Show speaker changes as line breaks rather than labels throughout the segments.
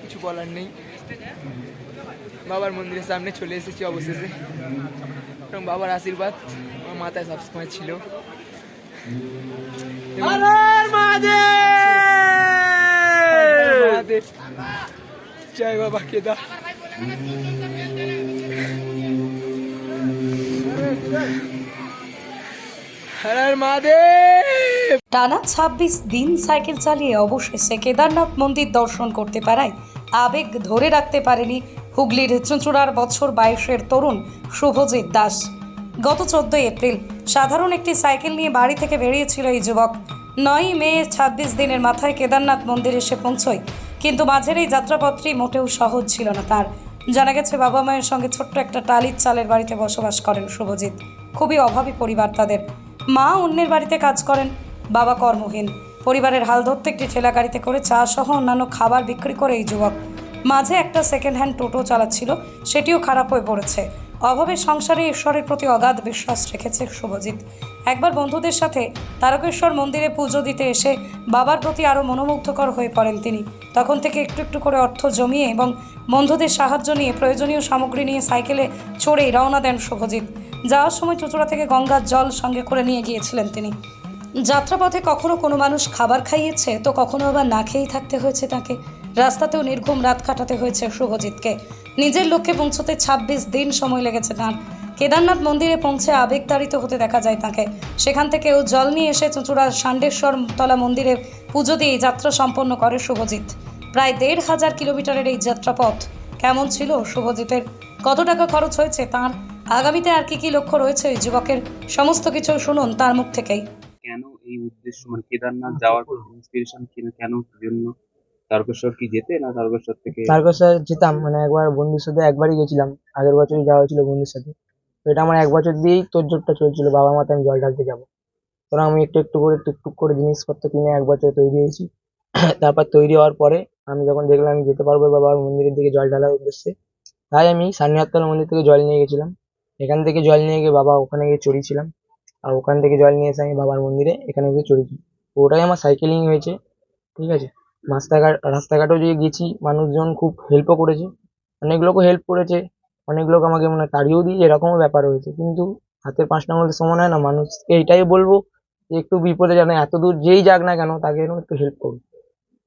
কিছু বলার নেই। বাবার মন্দিরের সামনে চলে এসেছি অবশেষে। এবং বাবার আশীর্বাদ আমার মাথায় সবসময় ছিল। জয় বাবা কেদার হর
টানা ছাব্বিশ দিন সাইকেল চালিয়ে অবশেষে কেদারনাথ মন্দির দর্শন করতে পারায় আবেগ ধরে রাখতে পারেনি হুগলির চুঁচুড়ার বছর বাইশের তরুণ শুভজিৎ দাস। গত চোদ্দই এপ্রিল সাধারণ একটি সাইকেল নিয়ে বাড়ি থেকে বেরিয়েছিল এই যুবক। নয়ই মে ছাব্বিশ দিনের মাথায় কেদারনাথ মন্দির এসে পৌঁছয়, কিন্তু মাঝের এই যাত্রাপত্রী মোটেও সহজ ছিল না তার। জানা গেছে, বাবা মায়ের সঙ্গে ছোট্ট একটা টালির চালের বাড়িতে বসবাস করেন শুভজিৎ। খুবই অভাবী পরিবার তাদের। মা অন্যের বাড়িতে কাজ করেন, বাবা কর্মহীন। পরিবারের হাল ধরতে একটি ঠেলা গাড়িতে করে চা সহ অন্যান্য খাবার বিক্রি করে এই যুবক। মাঝে একটা সেকেন্ড হ্যান্ড টোটো চালাচ্ছিল, সেটিও খারাপ হয়ে পড়েছে। অভাবের সংসারে ঈশ্বরের প্রতি অগাধ বিশ্বাস রেখেছে শুভজিৎ। একবার বন্ধুদের সাথে তারকেশ্বর মন্দিরে পুজো দিতে এসে বাবার প্রতি আরও মনোমুগ্ধকর হয়ে পড়েন তিনি। তখন থেকে একটু একটু করে অর্থ জমিয়ে এবং বন্ধুদের সাহায্য নিয়ে প্রয়োজনীয় সামগ্রী নিয়ে সাইকেলে চড়েই রওনা দেন শুভজিৎ। যাওয়ার সময় চুচুড়া থেকে গঙ্গার জল সঙ্গে করে নিয়ে গিয়েছিলেন তিনি। যাত্রাপথে কখনো কোনো মানুষ খাবার খাইয়েছে তো কখনো আবার না খেয়েই থাকতে হয়েছে তাকে। রাস্তাতেও নির্ঘুম রাত কাটাতে হয়েছে শুভজিৎকে নিজের লক্ষ্যে পৌঁছতে ২৬ দিন সময় লেগেছে তাঁর। কেদারনাথ মন্দিরে পৌঁছে আবেগতাড়িত হতে দেখা যায় তাকে। সেখান থেকে ও জল নিয়ে এসে চুঁচুড়ার ষাণ্ডেশ্বর তলা মন্দিরে পুজো দিয়ে যাত্রা সম্পন্ন করে শুভজিৎ প্রায় দেড় হাজার কিলোমিটারের এই যাত্রাপথ কেমন ছিল শুভজিতের কত টাকা খরচ হয়েছে তার? আগামীতে আর কি কি লক্ষ্য রয়েছে এই যুবকের? সমস্ত কিছু শুনুন তার মুখ থেকেই।
কেন এই উদ্দেশ্য? মানে কেদারনাথ যাওয়ার ইন্সপিরেশন কেন জন্য? তারকেশ্বর কি যেতে না তারকেশ্বর থেকে?
তারকেশ্বর যেতাম মানে একবার বন্ধুর সাথে একবারই গেছিলাম। আগের বছরই যাওয়া হয়েছিল বন্ধুর সাথে। তো এটা আমার এক বছর দিয়েই তোড়জোড়টা চলছিল বাবা মাতে আমি জল ঢালতে যাব। তখন আমি একটু একটু করে টুকটুক করে জিনিসপত্র কিনে এক বছর তৈরি হয়েছি। তারপর তৈরি হওয়ার পরে আমি যখন দেখলাম আমি যেতে পারব বাবার মন্দিরের দিকে জল ঢালার উদ্দেশ্যে তাই আমি সান্নিহাতলা মন্দির থেকে জল নিয়ে গেছিলাম। এখান থেকে জল নিয়ে গিয়ে বাবা ওখানে গিয়ে চড়িয়েছিলাম আর ওখান থেকে জল নিয়ে এসে আমি বাবার মন্দিরে এখানে গিয়ে চড়েছি তো ওটাই আমার সাইকেলিং হয়েছে ঠিক আছে? রাস্তাঘাট রাস্তাঘাটেও যে গেছি মানুষজন খুব হেল্পও করেছে। অনেক লোকও হেল্প করেছে অনেক লোক আমাকে মানে তাড়িয়েও দিয়েছে এরকমও ব্যাপার হয়েছে। কিন্তু হাতের পাঁচটা আঙুলে সমান হয় না মানুষকে এটাই বলব যে একটু বিপদে যেন এত দূর যেই যাক না কেন তাকে যেন একটু হেল্প করুন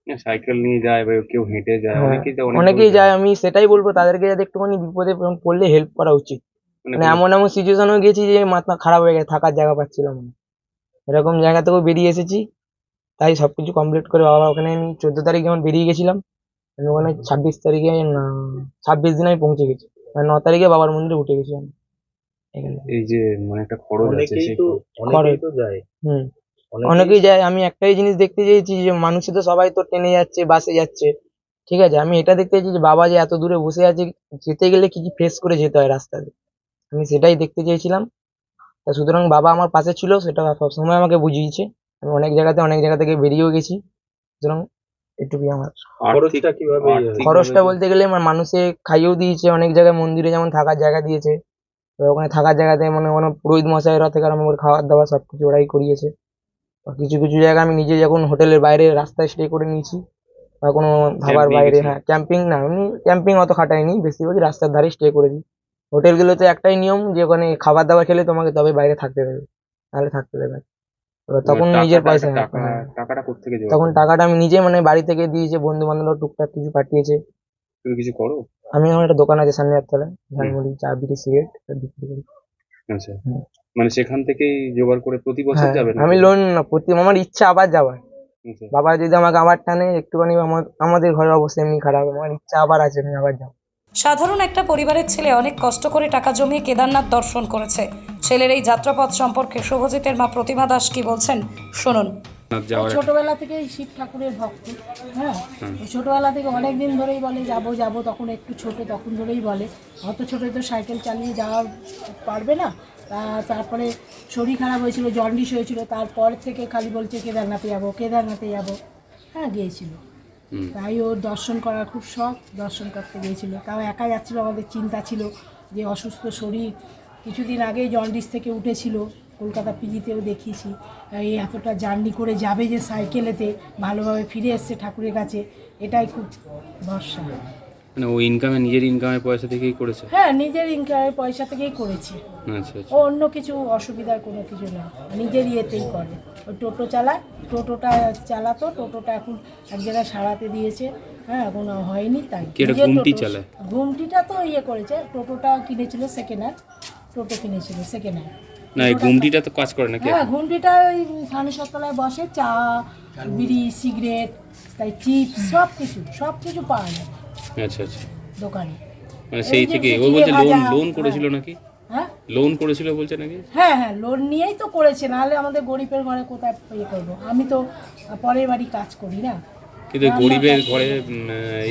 সাইকেল নিয়ে যায় বা কেউ হেঁটে যায়
হ্যাঁ,
অনেকেই
যায় আমি সেটাই বলব তাদেরকে যাতে একটুখানি বিপদে পড়লে হেল্প করা উচিত।
মানে
মানে এমন এমন সিচুয়েশনেও গেছি যে মাথা খারাপ হয়ে গেছে থাকার জায়গা পাচ্ছিলাম না। এরকম জায়গা থেকেও বেরিয়ে এসেছি। তাই সবকিছু কমপ্লিট করে বাবা ওখানে আমি চোদ্দ তারিখ যখন বেরিয়ে গেছিলাম আমি ওখানে ছাব্বিশ তারিখে না ছাব্বিশ দিন আমি পৌঁছে গেছি। মানে ন তারিখে বাবার মন্দিরে উঠে গেছি আমি।
এই যে মানে একটা খরচ আছে
অনেকেই
সেই
খরচ। হুম।
অনেকেই
যায়। আমি একটাই জিনিস দেখতে চেয়েছি যে মানুষে তো সবাই তো ট্রেনে যাচ্ছে বাসে যাচ্ছে। ঠিক আছে? আমি এটা দেখতে চেয়েছি যে বাবা যে এত দূরে বসে আছে যেতে গেলে কি কি ফেস করে যেতে হয় রাস্তাতে? আমি সেটাই দেখতে চেয়েছিলাম। তা সুতরাং বাবা আমার পাশে ছিল সেটা সবসময় আমাকে বুঝিয়েছে। আমি অনেক জায়গাতে অনেক জায়গা থেকে বেরিয়েও গেছি। সুতরাং এটুকুই আমার।
খরচটা কীভাবে
খরচটা বলতে গেলে আমার মানুষে খাইয়েও দিয়েছে অনেক জায়গায় মন্দিরে যেমন থাকার জায়গা দিয়েছে। তো ওখানে থাকার জায়গাতে মানে মানে পুরোহিত মশাইরা থেকে আরম্ভ করে খাবার দাবার সব কিছু ওরাই করিয়েছে। কিছু কিছু জায়গা আমি নিজে যখন হোটেলের বাইরে রাস্তায় স্টে করে নিয়েছি বা কোনো ধাবার বাইরে হ্যাঁ ক্যাম্পিং না এমনি ক্যাম্পিং অত খাটাইনি বেশিরভাগই রাস্তার ধারে স্টে করেছি। হোটেলগুলোতে একটাই নিয়ম যে ওখানে খাবার দাবার খেলে তোমাকে তবে বাইরে থাকতে দেবে নাহলে থাকতে দেবে এবার তখন নিজের পয়সা হ্যাঁ।
টাকাটা
তখন টাকাটা আমি নিজে মানে বাড়ি থেকে দিয়েছে বন্ধু বান্ধব টুকটাক কিছু পাঠিয়েছে
তুমি কিছু করো?
আমি আমার একটা দোকান আছে সামনে তলায় ঝালমুড়ি চা বিড়ি সিগারেট বিক্রি করি।
আচ্ছা। মানে সেখান থেকেই জোগাড় করে প্রতি বছর
হ্যাঁ,
যাবেন
আমি লোন না প্রতি আমার ইচ্ছা আবার যাওয়ার।
আচ্ছা।
বাবা যদি আমাকে আবার টানে একটুখানি আমার আমাদের ঘরের অবস্থা এমনি খারাপ আমার ইচ্ছা আবার আছে আমি আবার যাব।
সাধারণ একটা পরিবারের ছেলে অনেক কষ্ট করে টাকা জমিয়ে কেদারনাথ দর্শন করেছে। ছেলের এই যাত্রাপথ সম্পর্কে শুভজিতের মা প্রতিমা দাস কি বলছেন? শুনুন।
ছোটবেলা থেকেই শিব ঠাকুরের ভক্ত হ্যাঁ? ছোটবেলা থেকে অনেক দিন ধরেই বলে যাব যাব। তখন একটু ছোট তখন ধরেই বলে। অত ছোট তো সাইকেল চালিয়ে যাওয়া পারবে না। তারপরে শরীর খারাপ হয়েছিল জন্ডিস হয়েছিল। তারপর থেকে খালি বলছে কেদারনাথে যাব কেদারনাথে যাব। হ্যাঁ গিয়েছিল। তাই ওর দর্শন করার খুব শখ, দর্শন করতে গিয়েছিল। তাও একা যাচ্ছিল, আমাদের চিন্তা ছিল যে অসুস্থ শরীর। কিছুদিন আগেই জন্ডিস থেকে উঠেছিল, কলকাতা পিজিতেও দেখিয়েছি। এই এতটা জার্নি করে যাবে যে সাইকেলেতে, ভালোভাবে ফিরে এসছে ঠাকুরের কাছে, এটাই খুব ভরসা।
মানে ও ইনকামে নিজের ইনকামের পয়সা থেকেই করেছে?
হ্যাঁ নিজের ইনকামের পয়সা থেকেই করেছে।
আচ্ছা আচ্ছা।
ও অন্য কিছু অসুবিধার কোনো কিছু না। নিজের ইয়েতেই করে। ওই টোটো চালায় টোটোটা চালাতো টোটোটা এখন এক জায়গায় সারাতে দিয়েছে। হ্যাঁ এখন হয়নি তাই।
ঘুমটি চালায়?
ঘুমটিটা তো ইয়ে করেছে টোটোটা কিনেছিল সেকেন্ড হ্যান্ড টোটো কিনেছিল সেকেন্ড হ্যান্ড
না এই গুমটিটা তো কাজ করে নাকি
হ্যাঁ ঘুমটিটা ওই সামনে সতলায় বসে চা বিড়ি সিগারেট তাই চিপস সব কিছু সব কিছু পাওয়া যায়।
আচ্ছা আচ্ছা।
দোকানে।
মানে সেই থেকে ও বলছে লোন লোন
হ্যাঁ।
করেছিল নাকি?
হ্যাঁ?
লোন করেছিল বলছে নাকি?
হ্যাঁ হ্যাঁ লোন নিয়েই তো করেছে নাহলে আমাদের গরিবের ঘরে কোথায় ইয়ে করব? আমি তো পরের বাড়ি কাজ করি না।
কিন্তু গরিবের ঘরে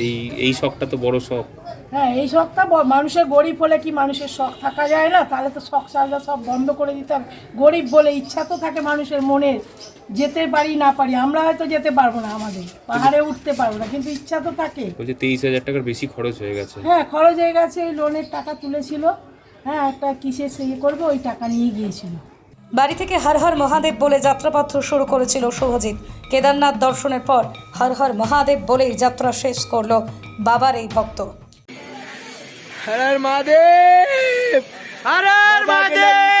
এই এই শখটা তো বড় শখ।
হ্যাঁ এই শখটা মানুষের গরিব হলে কি মানুষের শখ থাকা যায় না? তাহলে তো শখ সাজা সব বন্ধ করে দিতে হবে। গরিব বলে ইচ্ছা তো থাকে মানুষের মনে যেতে পারি না পারি আমরা হয়তো যেতে পারব না আমাদের পাহাড়ে উঠতে পারব না কিন্তু ইচ্ছা তো থাকে।
বলছে তেইশ হাজার টাকার বেশি খরচ হয়ে গেছে।
হ্যাঁ খরচ হয়ে গেছে ওই লোনের টাকা তুলেছিল। হ্যাঁ একটা কিসে সে ইয়ে করব ওই টাকা নিয়ে গিয়েছিল।
বাড়ি থেকে হর হর মহাদেব বলে যাত্রাপথ শুরু করেছিল শুভজিৎ। কেদারনাথ দর্শনের পর হর হর মহাদেব বলেই যাত্রা শেষ করল বাবার এই ভক্ত।
হর হর মহাদেব হর হর মহাদেব!